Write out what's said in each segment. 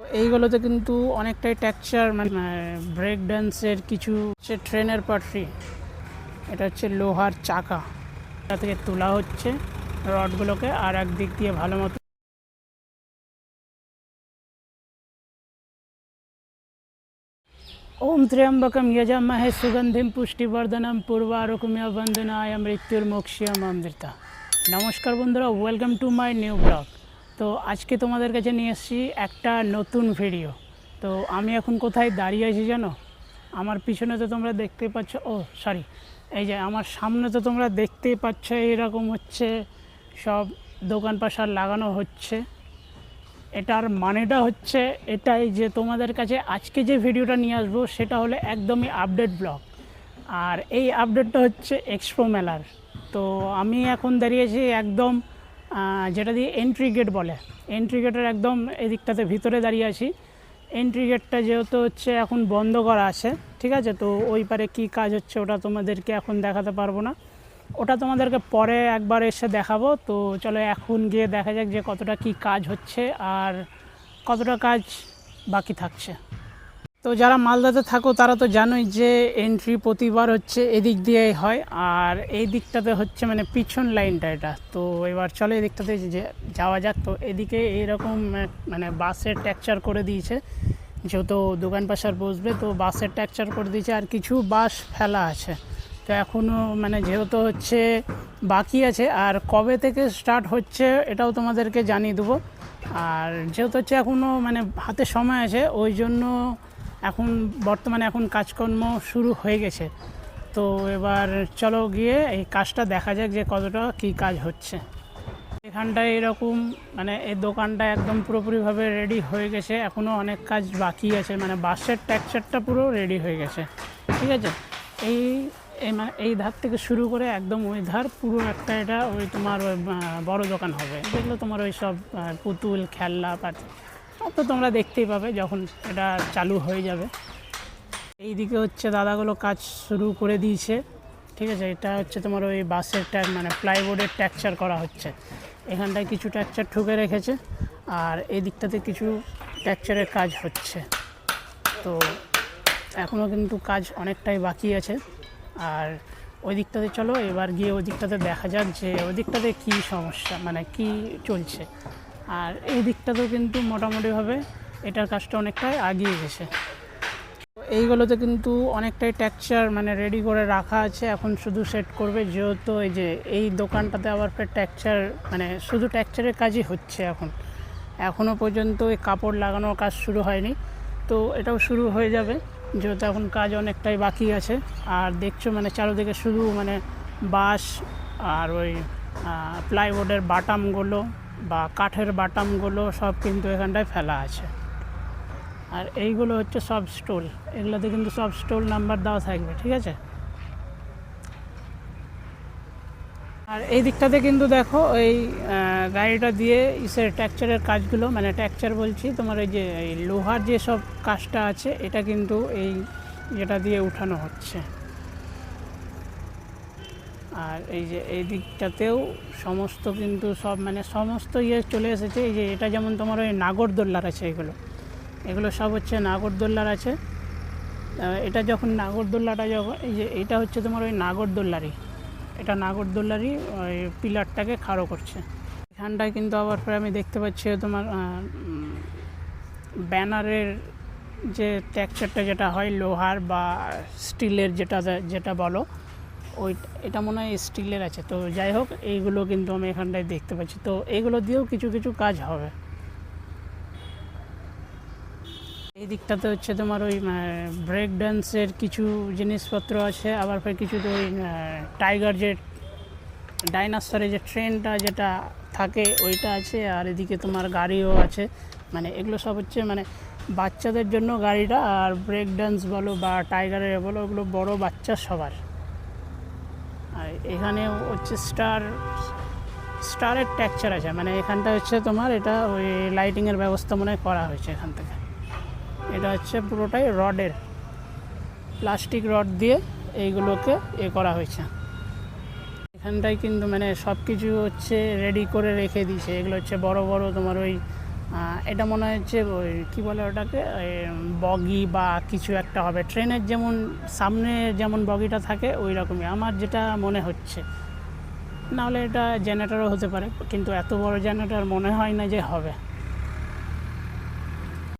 এইগুলোতে কিন্তু অনেকটাই টেক্সচার মানে ব্রেক ড্যান্সের কিছু হচ্ছে ট্রেনের পাটরি এটা হচ্ছে লোহার চাকা। এটা থেকে তোলা হচ্ছে রডগুলোকে আর একদিক দিয়ে ভালো মতো ওম ত্র্যম্বকম যজামহে সুগন্ধিম পুষ্টিবর্ধনম পূর্বারুকুমিয়া বন্দনায় মৃত্যুর্মোক্ষিয়ম অমৃতা। নমস্কার বন্ধুরা welcome to my new blog তো আজকে তোমাদের কাছে নিয়ে এসেছি একটা নতুন ভিডিও তো আমি এখন কোথায় দাঁড়িয়ে আছি জানো? আমার পিছনে তো তোমরা দেখতে পাচ্ছ, ও সরি এই যে আমার সামনে তো তোমরা দেখতেই পাচ্ছ এরকম হচ্ছে, সব দোকান পাশার লাগানো হচ্ছে। এটার মানেটা হচ্ছে এটাই যে তোমাদের কাছে আজকে যে ভিডিওটা নিয়ে আসব, সেটা হলো একদমই আপডেট ব্লগ আর এই আপডেটটা হচ্ছে এক্সপো মেলার। তো আমি এখন দাঁড়িয়েছি একদম যেটা দিয়ে এন্ট্রি গেট বলে। এন্ট্রি গেটের একদম এদিকটাতে ভিতরে দাঁড়িয়ে আছি। এন্ট্রি গেটটা যেহেতু হচ্ছে এখন বন্ধ করা আছে, ঠিক আছে? তো ওই পারে কী কাজ হচ্ছে ওটা তোমাদেরকে এখন দেখাতে পারব না। ওটা তোমাদেরকে পরে একবার এসে দেখাবো। তো চলো এখন গিয়ে দেখা যাক যে কতটা কি কাজ হচ্ছে আর কতটা কাজ বাকি থাকছে। তো যারা মালদাতে থাকো, তারা তো জানোই যে এন্ট্রি প্রতিবার হচ্ছে এদিক দিয়েই হয়। আর এই দিকটাতে হচ্ছে মানে পিছন লাইনটা এটা। তো এবার চলো এই দিকটাতে যে- যাওয়া যাক। তো এদিকে এইরকম মানে বাসের ট্যাকচার করে দিয়েছে। যেহেতু দোকান পাশার বসবে, তো বাসের ট্যাকচার করে দিয়েছে। আর কিছু বাস ফেলা আছে। তো এখনও মানে যেহেতু হচ্ছে বাকি আছে, আর কবে থেকে স্টার্ট হচ্ছে এটাও তোমাদেরকে জানিয়ে দেবো। আর যেহেতু হচ্ছে এখনও মানে হাতে সময় আছে, ওই জন্য এখন বর্তমানে এখন কাজকর্ম শুরু হয়ে গেছে। তো এবার চলো গিয়ে এই কাজটা দেখা যাক যে কতটা কী কাজ হচ্ছে। এখানটায় এরকম মানে এই দোকানটা একদম পুরোপুরিভাবে রেডি হয়ে গেছে। এখনও অনেক কাজ বাকি আছে। মানে বাসের টেক্সচারটা পুরো রেডি হয়ে গেছে। ঠিক আছে? এই এই মানে এই ধার থেকে শুরু করে একদম ওই ধার পুরো একটা এটা ওই তোমার ওই বড় দোকান হবে। যেগুলো তোমার ওই সব পুতুল, খেলনা পাতি তো তোমরা দেখতেই পাবে যখন এটা চালু হয়ে যাবে। এই দিকে হচ্ছে দাদাগুলো কাজ শুরু করে দিয়েছে। ঠিক আছে, এটা হচ্ছে তোমার ওই বাসের ট্যাক মানে প্লাইবোর্ডের ট্যাকচার করা হচ্ছে। এখানটায় কিছু ট্যাকচার ঠুকে রেখেছে আর এই দিকটাতে কিছু ট্যাকচারের কাজ হচ্ছে। তো এখনও কিন্তু কাজ অনেকটাই বাকি আছে। আর ওই দিকটাতে চলো, এবার গিয়ে ওই দিকটাতে দেখা যাক যে ওই দিকটাতে কী সমস্যা মানে কি চলছে। আর এই দিকটাতেও কিন্তু মোটামুটিভাবে এটার কাজটা অনেকটাই আগিয়ে গেছে। এইগুলোতে কিন্তু অনেকটাই টেক্সচার মানে রেডি করে রাখা আছে, এখন শুধু সেট করবে, যেহেতু এই যে এই দোকানটাতে আবার ফের টেক্সচার মানে শুধু টেক্সচারের কাজই হচ্ছে এখন। এখনও পর্যন্ত এই কাপড় লাগানোর কাজ শুরু হয়নি, তো এটাও শুরু হয়ে যাবে, যেহেতু এখন কাজ অনেকটাই বাকি আছে। আর দেখছ মানে চারোদিকে শুধু মানে বাঁশ আর ওই প্লাইবোর্ডের বাটামগুলো বা কাঠের বাটামগুলো সব কিন্তু এখানটায় ফেলা আছে। আর এইগুলো হচ্ছে সব স্টোল। এগুলোতে কিন্তু সব স্টোল নাম্বার দেওয়া থাকবে, ঠিক আছে? আর এই দিকটাতে কিন্তু দেখো, এই গাড়িটা দিয়ে ইসের ট্যাকচারের কাজগুলো মানে ট্যাকচার বলছি, তোমার এই যে লোহার যে সব কাজটা আছে, এটা কিন্তু এই, যেটা দিয়ে উঠানো হচ্ছে। আর এই যে এই দিকটাতেও সমস্ত কিন্তু সব মানে সমস্ত ইয়ে চলে এসেছে। এই যে এটা যেমন তোমার ওই নাগরদোল্লার আছে এগুলো। এগুলো সব হচ্ছে নাগরদোল্লার আছে। এটা যখন নাগরদোল্লাটা যখন এই যে এটা হচ্ছে তোমার ওই নাগরদোল্লারই। এটা নাগরদোল্লারই ওই পিলারটাকে খাড়ো করছে। এখানটায় কিন্তু আবার পরে আমি দেখতে পাচ্ছি তোমার ব্যানারের যে টেক্সচারটা যেটা হয়, লোহার বা স্টিলের যেটা যেটা বলো ওই এটা মনে হয় স্টিলের আছে। তো যাই হোক, এইগুলো কিন্তু আমি এখানটায় দেখতে পাচ্ছি। তো এইগুলো দিয়েও কিছু কিছু কাজ হবে। এই দিকটাতে হচ্ছে তোমার ওই ব্রেক ড্যান্সের কিছু জিনিসপত্র আছে। আবার ফের কিছু তো ওই টাইগার যে ডাইনাসরের যে ট্রেনটা যেটা থাকে, ওইটা আছে। আর এদিকে তোমার গাড়িও আছে। মানে এগুলো সব হচ্ছে মানে বাচ্চাদের জন্য গাড়িটা। আর ব্রেক ড্যান্স বলো বা টাইগারের বলো, ওগুলো বড় বাচ্চা সবার। এখানে হচ্ছে স্টার স্টারের ট্যাকচার আছে। মানে এখানটা হচ্ছে তোমার এটা ওই লাইটিংয়ের ব্যবস্থা মনে করা হয়েছে এখান থেকে। এটা হচ্ছে পুরোটাই রডের প্লাস্টিক রড দিয়ে এইগুলোকে এ করা হয়েছে। এখানটায় কিন্তু মানে সব কিছু হচ্ছে রেডি করে রেখে দিয়েছে। এগুলো হচ্ছে বড় বড় তোমার ওই এটা মনে হচ্ছে ওই, কী বলে ওটাকে? বগি বা কিছু একটা হবে। ট্রেনের যেমন সামনে যেমন বগিটা থাকে ওই রকমই আমার যেটা মনে হচ্ছে। নাহলে এটা জেনারেটরও হতে পারে, কিন্তু এত বড় জেনারেটর মনে হয় না যে হবে।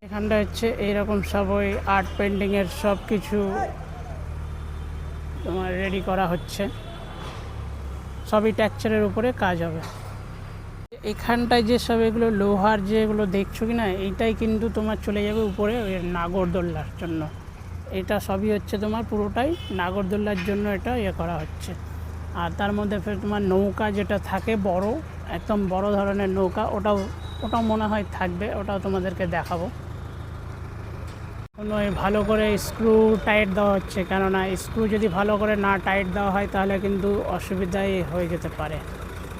এখানটা হচ্ছে এইরকম সব ওই আর্ট পেন্টিংয়ের সব কিছু তোমার রেডি করা হচ্ছে। সবই টেক্সচারের উপরে কাজ হবে। এখানটায় যেসব এগুলো লোহার যেগুলো দেখছ কি না এইটাই কিন্তু তোমার চলে যাবে উপরে ওই নাগরদোল্লার জন্য। এটা সবই হচ্ছে তোমার পুরোটাই নাগরদোল্লার জন্য এটা ইয়ে করা হচ্ছে। আর তার মধ্যে ফের তোমার নৌকা যেটা থাকে বড়, একদম বড় ধরনের নৌকা, ওটাও ওটাও মনে হয় থাকবে, ওটাও তোমাদেরকে দেখাবো। কোনো ভালো করে স্ক্রু টাইট দেওয়া হচ্ছে, কেননা স্ক্রু যদি ভালো করে না টাইট দেওয়া হয় তাহলে কিন্তু অসুবিধাই হয়ে যেতে পারে।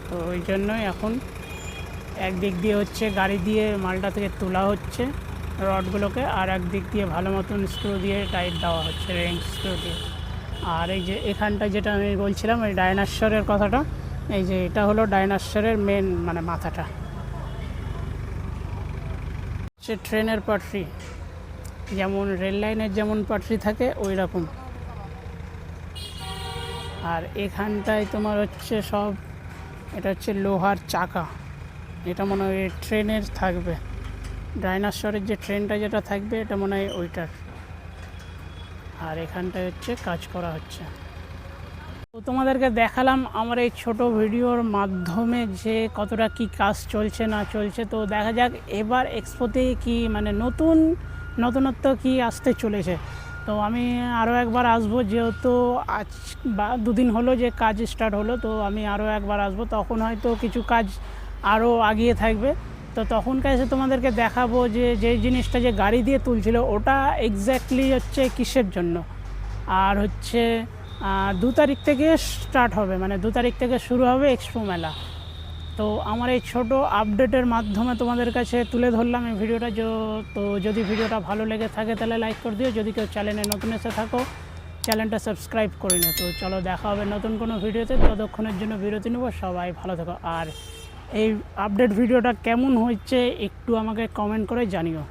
তো ওই জন্যই এখন একদিক দিয়ে হচ্ছে গাড়ি দিয়ে মালটা থেকে তোলা হচ্ছে রডগুলোকে, আর একদিক দিয়ে ভালো মতন স্ক্রু দিয়ে টাইট দেওয়া হচ্ছে রেঞ্জ স্ক্রু দিয়ে। আর এই যে এখানটা যেটা আমি বলছিলাম, এই ডাইনাসরের কথাটা, এই যে এটা হলো ডাইনাসরের মেন মানে মাথাটা। সে ট্রেনের পাটরি যেমন রেল লাইনের যেমন পাটরি থাকে ওই রকম আর এখানটায় তোমার হচ্ছে সব, এটা হচ্ছে লোহার চাকা। এটা মনে হয় ট্রেনের থাকবে। ডাইনাসরের যে ট্রেনটা যেটা থাকবে, এটা মনে হয় ওইটার। আর এখানটায় হচ্ছে কাজ করা হচ্ছে। তো তোমাদেরকে দেখালাম আমার এই ছোট ভিডিওর মাধ্যমে যে কতটা কি কাজ চলছে, না চলছে। তো দেখা যাক এবার এক্সপোতে কি মানে নতুন নতুনত্ব কি আসতে চলেছে। তো আমি আরও একবার আসব, যেহেতু আজ বা দুদিন হলো যে কাজ স্টার্ট হলো, তো আমি আরও একবার আসব। তখন হয়তো কিছু কাজ আরও আগিয়ে থাকবে। তো তখনকার এসে তোমাদেরকে দেখাবো যে যে জিনিসটা যে গাড়ি দিয়ে তুলছিল, ওটা এক্স্যাক্টলি হচ্ছে কিসের জন্য? আর হচ্ছে দু তারিখ থেকে স্টার্ট হবে মানে দু তারিখ থেকে শুরু হবে এক্সপো মেলা। তো আমার এই ছোট আপডেটের মাধ্যমে তোমাদের কাছে তুলে ধরলাম এই ভিডিওটা। তো যদি ভিডিওটা ভালো লেগে থাকে, তাহলে লাইক করে দিও। যদি কেউ চ্যানেলে নতুন এসে থাকো চ্যানেলটা সাবস্ক্রাইব করে নিও। তো চলো দেখা হবে নতুন কোনো ভিডিওতে। ততক্ষণের জন্য বিরতি নেব। সবাই ভালো থাকো। আর এই আপডেট ভিডিওটা কেমন হচ্ছে একটু আমাকে কমেন্ট করে জানিও।